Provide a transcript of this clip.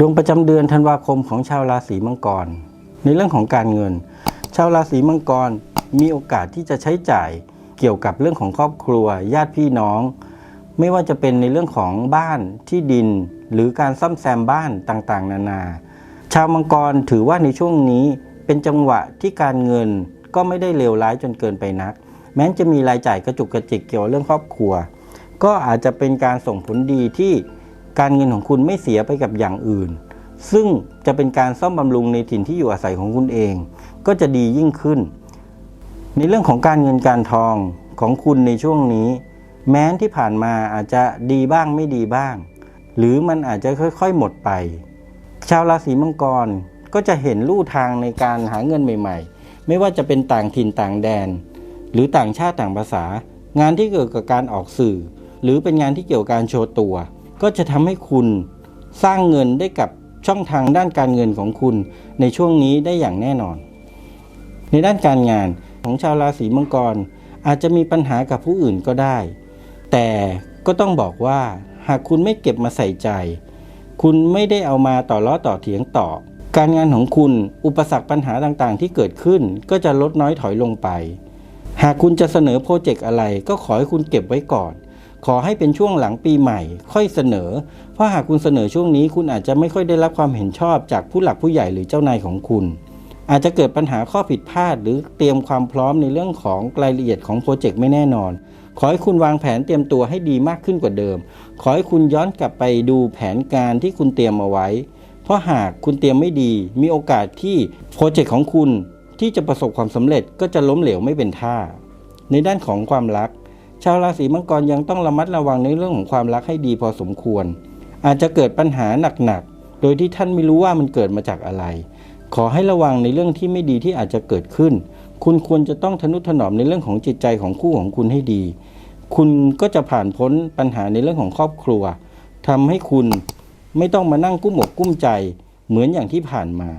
ดวงประจำเดือนธันวาคมของชาวราศีมังกร ในเรื่องของการเงิน ชาวราศีมังกรมีโอกาสที่จะใช้จ่ายเกี่ยวกับเรื่องของครอบครัว ญาติพี่น้อง ไม่ว่าจะเป็นในเรื่องของบ้านที่ดิน หรือการซ่อมแซมบ้านต่างๆ นานา ชาวมังกรถือว่าในช่วงนี้เป็นจังหวะที่การเงินก็ไม่ได้เลวร้ายจนเกินไปนัก แม้จะมีรายจ่ายกระจุกกระจิกเกี่ยวเรื่องครอบครัว ก็อาจจะเป็นการส่งผลดีที่ การเงินของคุณไม่เสียไปกับอย่างอื่น ซึ่งจะเป็นการซ่อมบำรุงในถิ่นที่อยู่อาศัยของคุณเอง ก็จะดียิ่งขึ้น ในเรื่องของการเงินการทองของคุณในช่วงนี้ แม้นที่ผ่านมาอาจจะดีบ้างไม่ดีบ้าง หรือมันอาจจะค่อย ๆ หมดไป ชาวราศีมังกรก็จะเห็นลู่ทางในการหาเงินใหม่ ๆ ไม่ว่าจะเป็นต่างถิ่นต่างแดน หรือต่างชาติต่างภาษา งานที่เกี่ยวกับการออกสื่อ หรือเป็นงานที่เกี่ยวกับการโชว์ตัว ก็จะทำให้คุณสร้างเงินได้กับช่องทางด้านการเงินของคุณในช่วงนี้ได้อย่างแน่นอน ในด้านการงานของชาวราศีมังกร อาจจะมีปัญหากับผู้อื่นก็ได้ แต่ก็ต้องบอกว่าหากคุณไม่เก็บมาใส่ใจ คุณไม่ได้เอามาต่อล้อต่อเถียงต่อ การงานของคุณอุปสรรคปัญหาต่างๆ ที่เกิดขึ้นก็จะลดน้อยถอยลงไป หากคุณจะเสนอโปรเจกต์อะไรก็ขอให้คุณเก็บไว้ก่อน ขอให้เป็นช่วงหลังปีใหม่ ค่อยเสนอ เพราะหากคุณเสนอช่วงนี้คุณอาจจะไม่ค่อยได้รับความเห็นชอบจากผู้หลักผู้ใหญ่หรือเจ้านายของคุณ อาจจะเกิดปัญหาข้อผิดพลาด หรือเตรียมความพร้อมในเรื่องของรายละเอียดของโปรเจกต์ไม่แน่นอน ขอให้คุณวางแผนเตรียมตัวให้ดีมากขึ้นกว่าเดิม ขอให้คุณย้อนกลับไปดูแผนการที่คุณเตรียมเอาไว้ เพราะหากคุณเตรียมไม่ดี มีโอกาสที่โปรเจกต์ของคุณที่จะประสบความสำเร็จก็จะล้มเหลวไม่เป็นท่า ในด้านของความรัก ชาวราศีมังกรยังต้องระมัดระวังในเรื่องของความรักให้ดีพอสมควร อาจจะเกิดปัญหาหนักๆ โดยที่ท่านไม่รู้ว่ามันเกิดมาจากอะไร ขอให้ระวังในเรื่องที่ไม่ดีที่อาจจะเกิดขึ้น คุณควรจะต้องทนุถนอมในเรื่องของจิตใจของคู่ของคุณให้ดี คุณก็จะผ่านพ้นปัญหาในเรื่องของครอบครัวทำให้คุณไม่ต้องมานั่งกุ้มอกกุ้มใจ เหมือนอย่างที่ผ่านมา